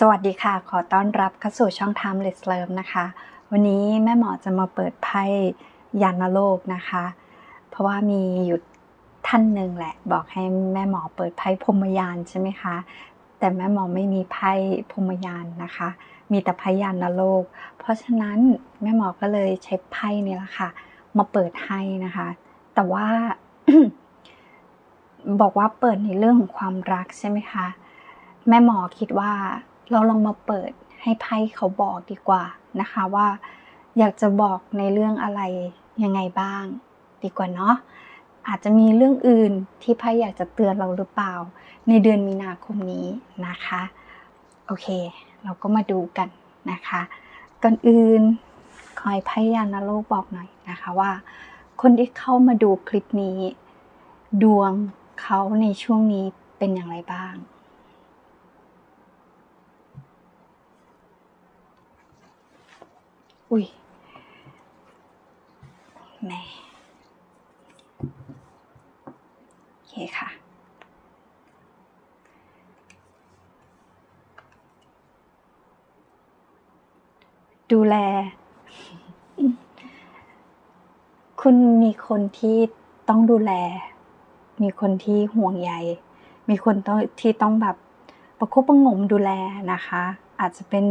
สวัสดีค่ะ ขอต้อนรับเข้าสู่ช่อง Timeless Love นะคะ วันนี้แม่หมอจะมาเปิดไพ่ยานโลกนะคะ เพราะว่ามีอยู่ท่านหนึ่งแหละ บอกให้แม่หมอเปิดไพ่พรมยานใช่ไหมคะ แต่แม่หมอไม่มีไพ่พรมยานนะคะ มีแต่ไพ่ยานโลก เพราะฉะนั้นแม่หมอก็เลยใช้ไพ่นี่แหละค่ะ มาเปิดให้นะคะ แต่ว่าบอกว่าเปิดในเรื่องของความรักใช่ไหมคะ แม่หมอคิดว่า เราลองมาเปิดให้ไพ่เขาบอกดีกว่านะคะว่า อยากจะบอกในเรื่องอะไรยังไงบ้าง ดีกว่าเนาะอาจจะมีเรื่องอื่นที่ไพ่อยากจะเตือนเราหรือเปล่า ในเดือนมีนาคมนี้นะคะโอเค เราก็มาดูกันนะคะก่อนอื่นคอยไพ่ยานาโลกบอกหน่อยนะคะว่า คนที่เข้ามาดูคลิปนี้ ดวงเขาในช่วงนี้เป็นอย่างไรบ้าง อุ้ยแม่โอเคค่ะ ดูแล คุณมีคนที่ต้องดูแล มีคนที่ห่วงใย มีคนต้องที่ต้องแบบประคบประงมดูแลนะคะ อาจจะเป็น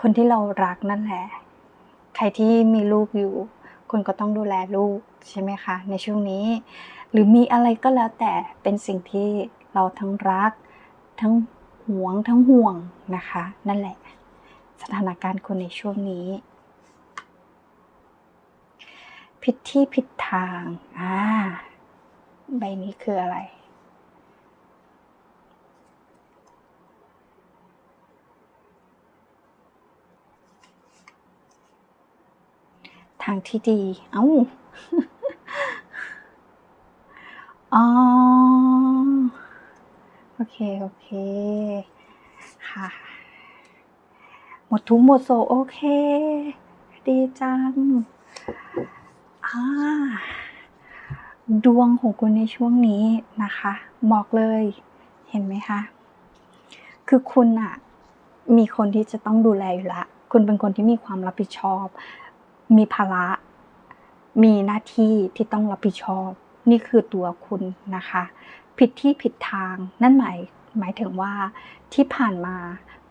คนที่เรารักนั่นแหละ ใครที่มีลูกอยู่ คุณก็ต้องดูแลลูกใช่ไหมคะ ในช่วงนี้ หรือมีอะไรก็แล้วแต่เป็นสิ่งที่เราทั้งรัก ทั้งหวงทั้งห่วงนะคะ นั่นแหละ สถานการณ์คนในช่วงนี้ ผิดที่ผิดทางอ่าใบนี้คืออะไร ทางที่ดี เอ้าอ๋อ โอเค โอเค ค่ะ หมดทุกหมดโศโอเค ดีจัง อ่า ดวงของคุณในช่วงนี้นะคะ บอกเลย เห็นไหมคะ คือคุณอะมีคนที่จะต้องดูแลอยู่ละ คุณเป็นคนที่มีความรับผิดชอบ มีภาระ มีหน้าที่ที่ต้องรับผิดชอบ นี่คือตัวคุณนะคะ ผิดที่ผิดทาง นั่นหมายหมายถึงว่าที่ผ่านมา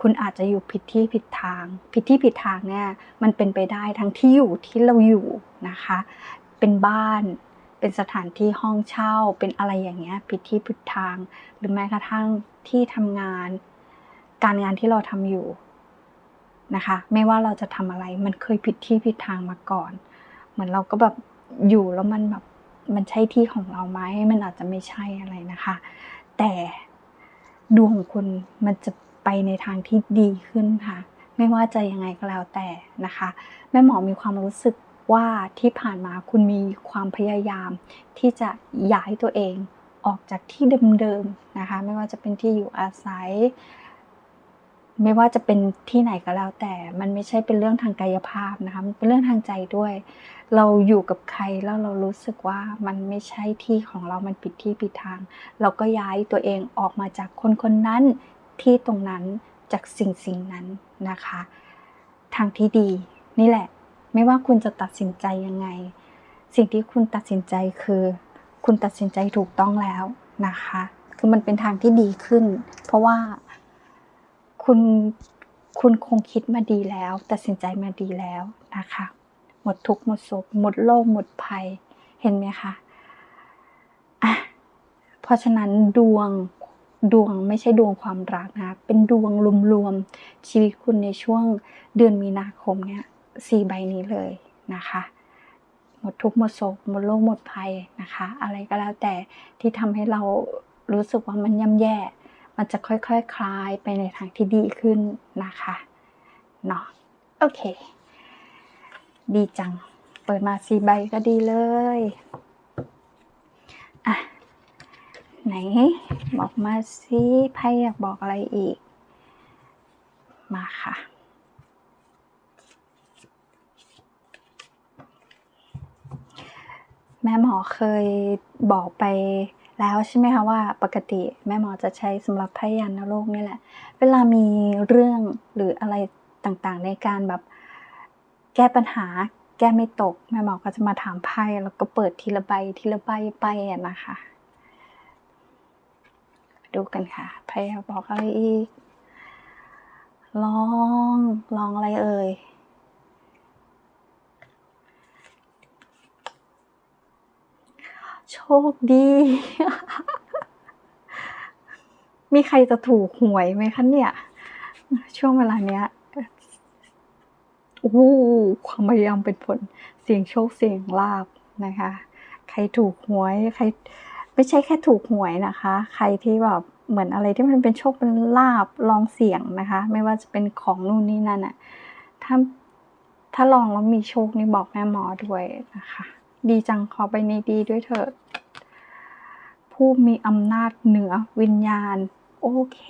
คุณอาจจะอยู่ผิดที่ผิดทาง ผิดที่ผิดทางเนี่ยมันเป็นไปได้ทั้งที่อยู่ที่เราอยู่นะคะ เป็นบ้าน เป็นสถานที่ห้องเช่า เป็นอะไรอย่างเงี้ย ผิดที่ผิดทาง หรือแม้กระทั่งที่ทำงาน การงานที่เราทำอยู่ นะคะ ไม่ว่าเราจะทำอะไรมันเคยผิดที่ผิดทางมาก่อน เหมือนเราก็แบบอยู่แล้วมันแบบมันใช่ที่ของเราไหมมันอาจจะไม่ใช่อะไรนะคะ แต่ดวงของคุณมันจะไปในทางที่ดีขึ้นค่ะ ไม่ว่าจะยังไงก็แล้วแต่นะคะแม่หมอมีความรู้สึกว่าที่ผ่านมาคุณมีความพยายาม ที่จะย้ายตัวเองออกจากที่เดิมๆนะคะ ไม่ว่าจะเป็นที่อยู่อาศัย ไม่ว่าจะเป็นที่ไหนก็แล้วแต่ มันไม่ใช่เป็นเรื่องทางกายภาพนะคะมันเป็นเรื่องทางใจด้วย เราอยู่กับใครแล้วเรารู้สึกว่ามันไม่ใช่ที่ของเรา มันผิดที่ผิดทาง เราก็ย้ายตัวเองออกมาจากคนคนนั้นที่ตรงนั้นจากสิ่งสิ่งนั้นนะคะ ทางที่ดีนี่แหละ ไม่ว่าคุณจะตัดสินใจยังไง สิ่งที่คุณตัดสินใจคือ คุณตัดสินใจถูกต้องแล้วนะคะ คือมันเป็นทางที่ดีขึ้น เพราะว่า คุณคุณคงคิดมาดีแล้ว ตัดสินใจมาดีแล้วนะคะ หมดทุกข์หมดโศกหมดโลกหมดภัยเห็นไหมคะอะเพราะฉะนั้นดวงดวงไม่ใช่ดวงความรักนะเป็นดวงรวมๆชีวิตคุณในช่วงเดือนมีนาคมเนี่ยสี่ใบนี้เลยนะคะ หมดทุกข์หมดโศกหมดโลกหมดภัยนะคะ อะไรก็แล้วแต่ที่ทำให้เรารู้สึกว่ามันย่ำแย่ มันจะค่อยๆคคลายไปในทางที่ดีขึ้นนะคะเนาะโอเค ดีจัง เปิดมาสีใบก็ดีเลยอะไหน บอกมาสิไพ่อยากบอกอะไรอีก มาค่ะแม่หมอเคยบอกไป แล้วใช่ไหมคะว่าปกติแม่หมอจะใช้สำหรับพยันนโลกนี่แหละ เวลามีเรื่องหรืออะไรต่างๆ ในการแบบแก้ปัญหาแก้ไม่ตก แม่หมอก็จะมาถามไพ่แล้วก็เปิดทีละใบทีละใบไปนะคะ ดูกันค่ะไพ่บอกอะไรอีกลองลองอะไรเอ่ย โชคดี มีใครจะถูกหวยไหมคะเนี่ย ช่วงเวลาเนี้ยโอ้ความพยายามเป็นผล เสียงโชคเสียงลาบนะคะ ใครถูกหวย ใคร ไม่ใช่แค่ถูกหวยนะคะ ใครที่แบบเหมือนอะไรที่มันเป็นโชคเป็นลาบลองเสี่ยงนะคะ ไม่ว่าจะเป็นของนู่นนี่นั่นอะถ้าถ้าลองแล้วมีโชคนี่บอกแม่หมอด้วยนะคะ ดีจังขอไปในดีด้วยเถิด ผู้มีอำนาจเหนือวิญญาณ โอเค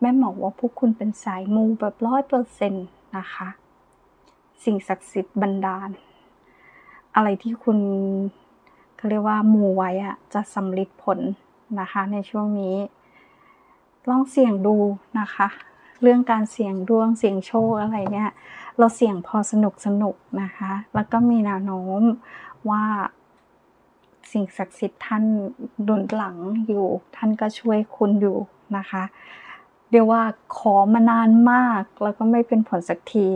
แม่หมอว่าพวกคุณเป็นสายมูแบบร้อยเปอร์เซ็นต์นะคะ สิ่งศักดิ์สิทธิ์บันดาล อะไรที่คุณเขาเรียกว่ามูไว้อะจะสำลิดผลนะคะในช่วงนี้ ลองเสี่ยงดูนะคะ เรื่องการเสี่ยงดวงเสี่ยงโชคอะไรเนี่ยเราเสี่ยงพอสนุกสนุกนะคะ แล้วก็มีแนวโน้มว่าสิ่งศักดิ์สิทธิ์ท่านหนุนหลังอยู่ ท่านก็ช่วยคุณอยู่นะคะ เรียกว่าขอมานานมาก แล้วก็ไม่เป็นผลสักที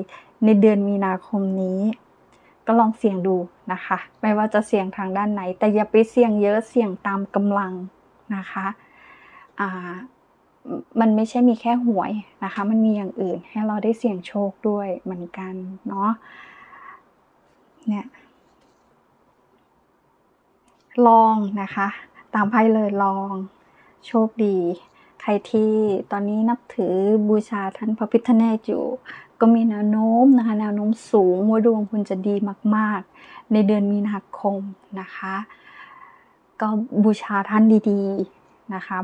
ในเดือนมีนาคมนี้ ก็ลองเสี่ยงดูนะคะ ไม่ว่าจะเสี่ยงทางด้านไหน แต่อย่าไปเสี่ยงเยอะเสี่ยงตามกำลังนะคะอ่า มันไม่ใช่มีแค่หวยนะคะ มันมีอย่างอื่นให้เราได้เสี่ยงโชคด้วยเหมือนกันเนาะเนี่ยลองนะคะ ตามไพ่เลยลอง โชคดี ใครที่ตอนนี้นับถือบูชาท่านพระพิฆเนศอยู่ ก็มีแนวโน้มนะคะ แนวโน้มสูงว่าดวงคุณจะดีมาก ๆ ในเดือนมีนาคมนะคะ ก็บูชาท่านดี ๆ นะคะ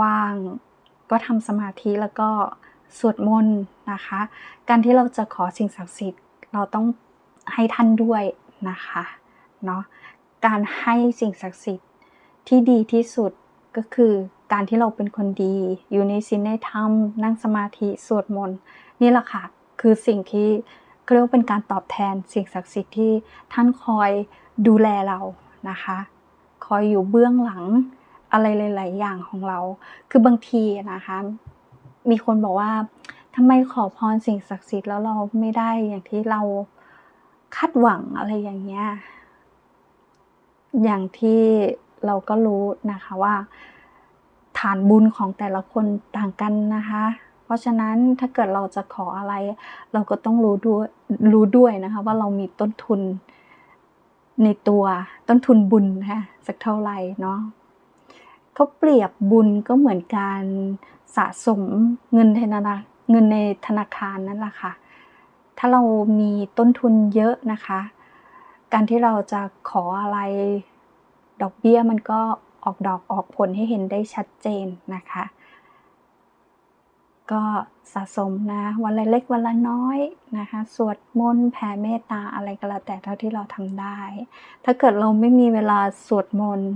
ว่าง ๆ ก็ทำสมาธิแล้วก็สวดมนต์นะคะ การที่เราจะขอสิ่งศักดิ์สิทธิ์ เราต้องให้ท่านด้วยนะคะเนาะการให้สิ่งศักดิ์สิทธิ์ที่ดีที่สุดก็คือการที่เราเป็นคนดี อยู่ในศีลในธรรม นั่งสมาธิสวดมนต์นี่แหละค่ะ คือสิ่งที่เรียกว่าเป็นการตอบแทนสิ่งศักดิ์สิทธิ์ที่ท่านคอยดูแลเรานะคะ คอยอยู่เบื้องหลัง อะไรหลาย ๆ อย่างของเรา คือบางทีนะคะ มีคนบอกว่าทำไมขอพรสิ่งศักดิ์สิทธิ์แล้วเราไม่ได้อย่างที่เราคาดหวังอะไรอย่างเงี้ย อย่างที่เราก็รู้นะคะว่า ฐานบุญของแต่ละคนต่างกันนะคะ เพราะฉะนั้นถ้าเกิดเราจะขออะไร เราก็ต้องรู้ด้วยรู้ด้วยนะคะว่าเรามีต้นทุนในตัวต้นทุนบุญนะคะสักเท่าไหร่เนาะ เขาเปรียบบุญก็เหมือนการสะสมเงินในธนาเงินในธนาคารนั่นแหละค่ะ ถ้าเรามีต้นทุนเยอะนะคะ การที่เราจะขออะไรดอกเบี้ยมันก็ออกดอกออกผลให้เห็นได้ชัดเจนนะคะ ก็สะสมนะวันละเล็กวันละน้อยนะคะสวดมนต์แผ่เมตตาอะไรก็แล้วแต่เท่าที่เราทำได้ ถ้าเกิดเราไม่มีเวลาสวดมนต์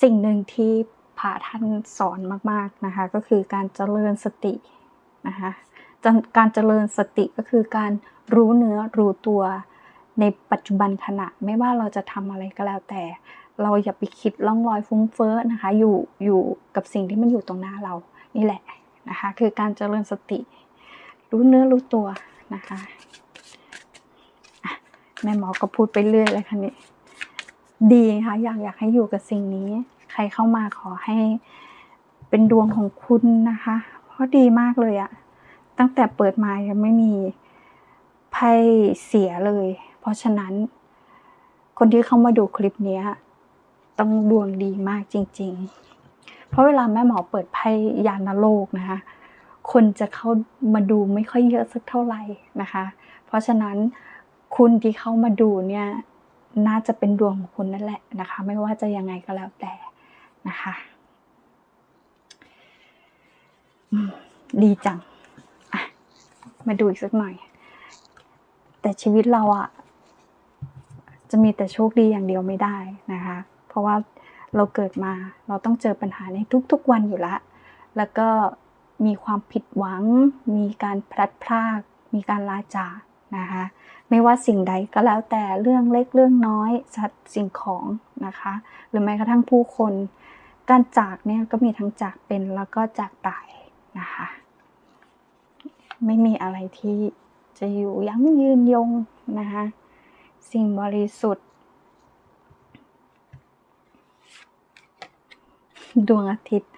สิ่งหนึ่งที่พระท่านสอนมากๆนะคะก็คือการเจริญสตินะคะการเจริญสติก็คือการรู้เนื้อรู้ตัวในปัจจุบันขณะไม่ว่าเราจะทำอะไรก็แล้วแต่ เราอย่าไปคิดล่องลอยฟุ้งเฟ้อนะคะ อยู่อยู่กับสิ่งที่มันอยู่ตรงหน้าเรานี่แหละนะคะ คือการเจริญสติ รู้เนื้อรู้ตัวนะคะแม่หมอก็พูดไปเรื่อยเลยค่ะนี่ ดีค่ะอยากอยากให้อยู่กับสิ่งนี้ ใครเข้ามาขอให้เป็นดวงของคุณนะคะ เพราะดีมากเลยอะตั้งแต่เปิดมายังไม่มีไพ่เสียเลย เพราะฉะนั้น คนที่เข้ามาดูคลิปนี้ต้องดวงดีมากจริง ๆ เพราะเวลาแม่หมอเปิดไพ่ยานโลกนะคะคนจะเข้ามาดูไม่ค่อยเยอะสักเท่าไหร่นะคะ เพราะฉะนั้นคุณที่เข้ามาดูเนี่ย น่าจะเป็นดวงของคุณนั่นแหละนะคะ ไม่ว่าจะยังไงก็แล้วแต่นะคะดีจังมาดูอีกสักหน่อย แต่ชีวิตเราอะจะมีแต่โชคดีอย่างเดียวไม่ได้นะคะ เพราะว่าเราเกิดมาเราต้องเจอปัญหาในทุกๆวันอยู่ล้วแล้วก็มีความผิดหวัง มีการพลัดพราก มีการลาจาก นะคะ ไม่ว่าสิ่งใดก็แล้วแต่เรื่องเล็กเรื่องน้อยสัตว์สิ่งของนะคะ หรือแม้กระทั่งผู้คน การจากเนี่ยก็มีทั้งจากเป็นแล้วก็จากตายนะคะ ไม่มีอะไรที่จะอยู่ยั้งยืนยงนะคะ สิ่งบริสุทธิ์ ดวงอาทิตย์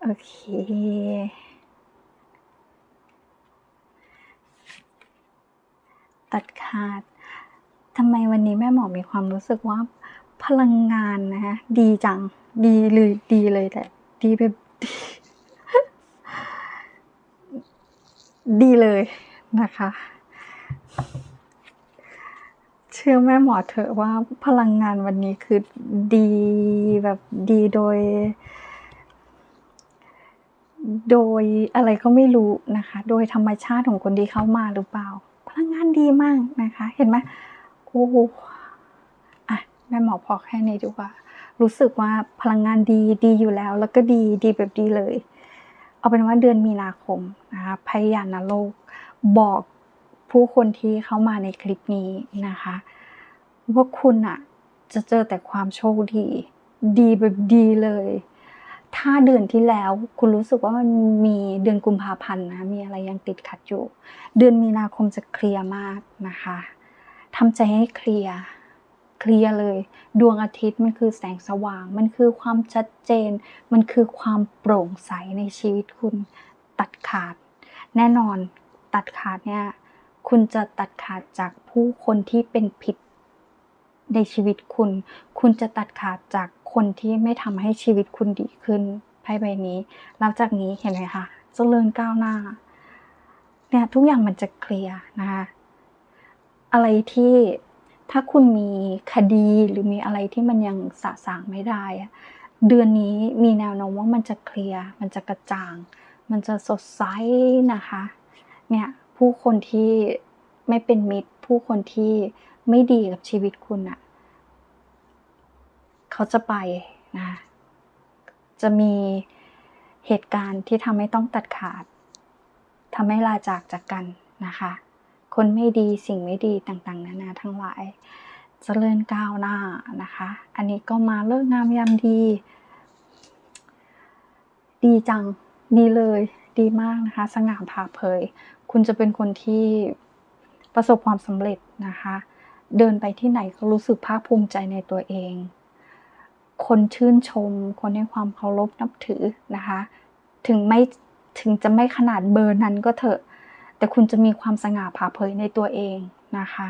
โอเค ตัดขาดทำไมวันนี้แม่หมอมีความรู้สึกว่าพลังงานนะคะดีจัง ดีเลยดีเลยแหละดีแบบดีเลยนะคะ เชื่อแม่หมอเถอะว่าพลังงานวันนี้คือดีแบบดีโดย โดยอะไรก็ไม่รู้นะคะ โดยธรรมชาติของคนที่เข้ามาหรือเปล่า พลังงานดีมากนะคะ เห็นไหมโอ้โหอะแม่หมอพอแค่นี้ดีกว่า รู้สึกว่าพลังงานดีดีอยู่แล้ว แล้วก็ดีดีแบบดีเลย เอาเป็นว่าเดือนมีนาคมนะคะพยานโลก บอกผู้คนที่เข้ามาในคลิปนี้นะคะว่าคุณอะจะเจอแต่ความโชคดี ดีแบบดีเลย ถ้าเดือนที่แล้วคุณรู้สึกว่ามันมีเดือนกุมภาพันธ์นะมีอะไรยังติดขัดอยู่ เดือนมีนาคมจะเคลียร์มากนะคะทำใจให้เคลียร์เคลียร์เลย ดวงอาทิตย์มันคือแสงสว่าง มันคือความชัดเจน มันคือความโปร่งใสในชีวิตคุณตัดขาด แน่นอนตัดขาดเนี่ยคุณจะตัดขาดจากผู้คนที่เป็นผิด ในชีวิตคุณ คุณจะตัดขาดจากคนที่ไม่ทำให้ชีวิตคุณดีขึ้นไพ่ใบนี้หลังจากนี้เห็นไหมคะเจริญก้าวหน้าเนี่ยทุกอย่างมันจะเคลียร์นะคะอะไรที่ถ้าคุณมีคดีหรือมีอะไรที่มันยังสะสางไม่ได้อะเดือนนี้มีแนวโน้มว่ามันจะเคลียร์มันจะกระจ่าง มันจะสดใสนะคะ เนี่ยผู้คนที่ไม่เป็นมิตร ผู้คนที่ ไม่ดีกับชีวิตคุณอะเขาจะไปนะ จะมีเหตุการณ์ที่ทำให้ต้องตัดขาดทำให้ลาจากจากกันนะคะ คนไม่ดีสิ่งไม่ดีต่างๆ นานาทั้งหลายจเจริญก้าวหน้านะคะ อันนี้ก็มาเลิกงามยามดี ดีจัง ดีเลย ดีมากนะคะ สง่าผ่าเผย คุณจะเป็นคนที่ประสบความสำเร็จนะคะ เดินไปที่ไหนก็รู้สึกภาคภูมิใจในตัวเอง คนชื่นชม คนให้ความเคารพนับถือนะคะ ถึงไม่ถึงจะไม่ขนาดเบอร์นั้นก็เถอะ แต่คุณจะมีความสง่าผ่าเผยในตัวเองนะคะ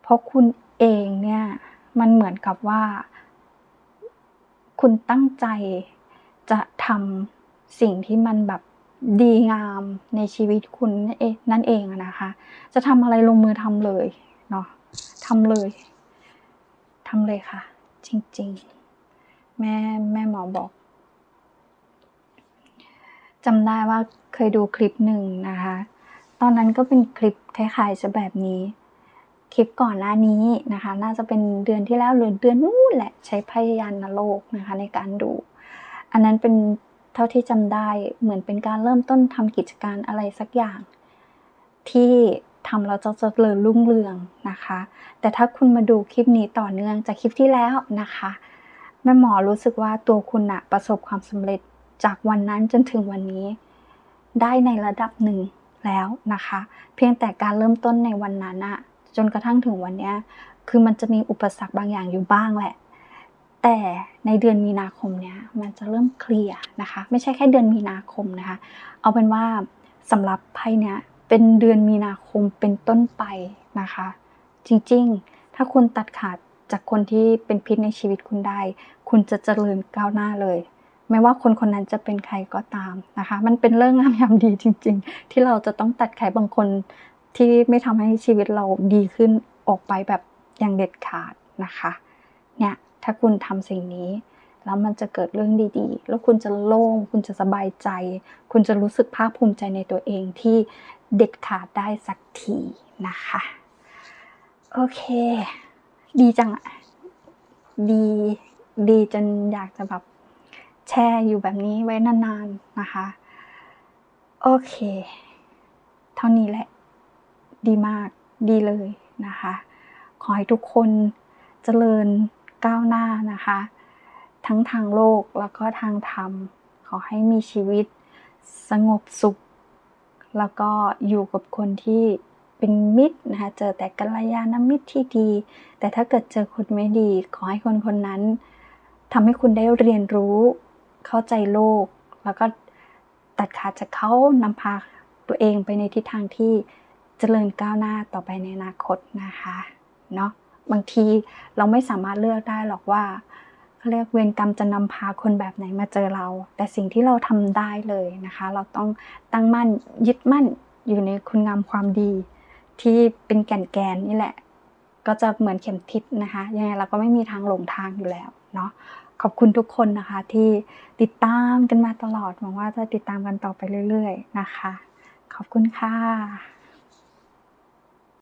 เพราะคุณเองเนี่ยมันเหมือนกับว่า คุณตั้งใจจะทำสิ่งที่มันแบบดีงามในชีวิตคุณนั่นเองนะคะ จะทำอะไรลงมือทำเลย ทำเลยทำเลยค่ะ จริงๆ แม่แม่หมอบอกจำได้ว่าเคยดูคลิปหนึ่งนะคะ ตอนนั้นก็เป็นคลิปคล้ายๆจะแบบนี้ คลิปก่อนหน้านี้นะคะ น่าจะเป็นเดือนที่แล้วหรือเดือนนู้นแหละใช้พยานโลกนะคะในการดู อันนั้นเป็นเท่าที่จำได้เหมือนเป็นการเริ่มต้นทำกิจการอะไรสักอย่าง ที่ ทำแล้วจะเจริญรุ่งเรืองนะคะ แต่ถ้าคุณมาดูคลิปนี้ต่อเนื่องจากคลิปที่แล้วนะคะแม่หมอรู้สึกว่าตัวคุณอะประสบความสำเร็จจากวันนั้นจนถึงวันนี้ ได้ในระดับหนึ่งแล้วนะคะ เพียงแต่การเริ่มต้นในวันนั้นอะจนกระทั่งถึงวันนี้คือมันจะมีอุปสรรคบางอย่างอยู่บ้างแหละ แต่ในเดือนมีนาคมเนี้ยมันจะเริ่มเคลียร์นะคะ ไม่ใช่แค่เดือนมีนาคมนะคะ เอาเป็นว่าสำหรับไพ่เนี้ย เป็นเดือนมีนาคมเป็นต้นไปนะคะ จริงๆ ถ้าคุณตัดขาดจากคนที่เป็นพิษในชีวิตคุณได้ คุณจะเจริญก้าวหน้าเลย ไม่ว่าคนคนนั้นจะเป็นใครก็ตามนะคะ มันเป็นเรื่องงามยามดีจริง ๆ ที่เราจะต้องตัดใครบางคนที่ไม่ทำให้ชีวิตเราดีขึ้นออกไปแบบอย่างเด็ดขาดนะคะ เนี่ย ถ้าคุณทำสิ่งนี้ แล้วมันจะเกิดเรื่องดีๆ แล้วคุณจะโล่ง คุณจะสบายใจ คุณจะรู้สึกภาคภูมิใจในตัวเองที่เด็ดขาดได้สักทีนะคะ โอเค ดีจังอะดี ดีจนอยากจะแบบแช่อยู่แบบนี้ไว้นานๆนะคะ โอเค เท่านี้แหละ ดีมาก ดีเลยนะคะ ขอให้ทุกคนเจริญก้าวหน้านะคะ ทั้งทางโลกแล้วก็ทางธรรม ขอให้มีชีวิตสงบสุข แล้วก็อยู่กับคนที่เป็นมิตรนะคะเจอแต่กัลยาณมิตรที่ดี แต่ถ้าเกิดเจอคนไม่ดี ขอให้คนคนนั้นทำให้คุณได้เรียนรู้ เข้าใจโลก แล้วก็ตัดขาดจากเขานำพาตัวเองไปในทิศทางที่เจริญก้าวหน้าต่อไปในอนาคตนะคะเนาะบางทีเราไม่สามารถเลือกได้หรอกว่า เขาเรียกเวรกรรมจะนำพาคนแบบไหนมาเจอเรา แต่สิ่งที่เราทำได้เลยนะคะ เราต้องตั้งมั่นยึดมั่นอยู่ในคุณงามความดี ที่เป็นแก่นแกนนี่แหละ ก็จะเหมือนเข็มทิศนะคะยังไงเราก็ไม่มีทางหลงทางอยู่แล้วเนาะขอบคุณทุกคนนะคะที่ติดตามกันมาตลอดหวังว่าจะติดตามกันต่อไปเรื่อย ๆ นะคะ ขอบคุณค่ะ